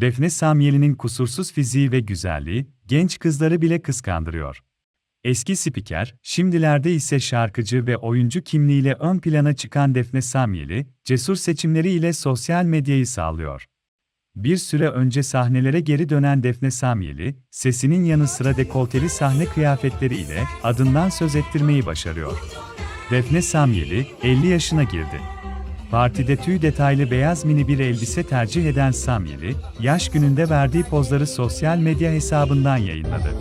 Defne Samyeli'nin kusursuz fiziği ve güzelliği, genç kızları bile kıskandırıyor. Eski spiker, şimdilerde ise şarkıcı ve oyuncu kimliğiyle ön plana çıkan Defne Samyeli, cesur seçimleriyle sosyal medyayı sağlıyor. Bir süre önce sahnelere geri dönen Defne Samyeli, sesinin yanı sıra dekolteli sahne kıyafetleriyle adından söz ettirmeyi başarıyor. Defne Samyeli, 50 yaşına girdi. Partide tüy detaylı beyaz mini bir elbise tercih eden Samyeli, yaş gününde verdiği pozları sosyal medya hesabından yayınladı.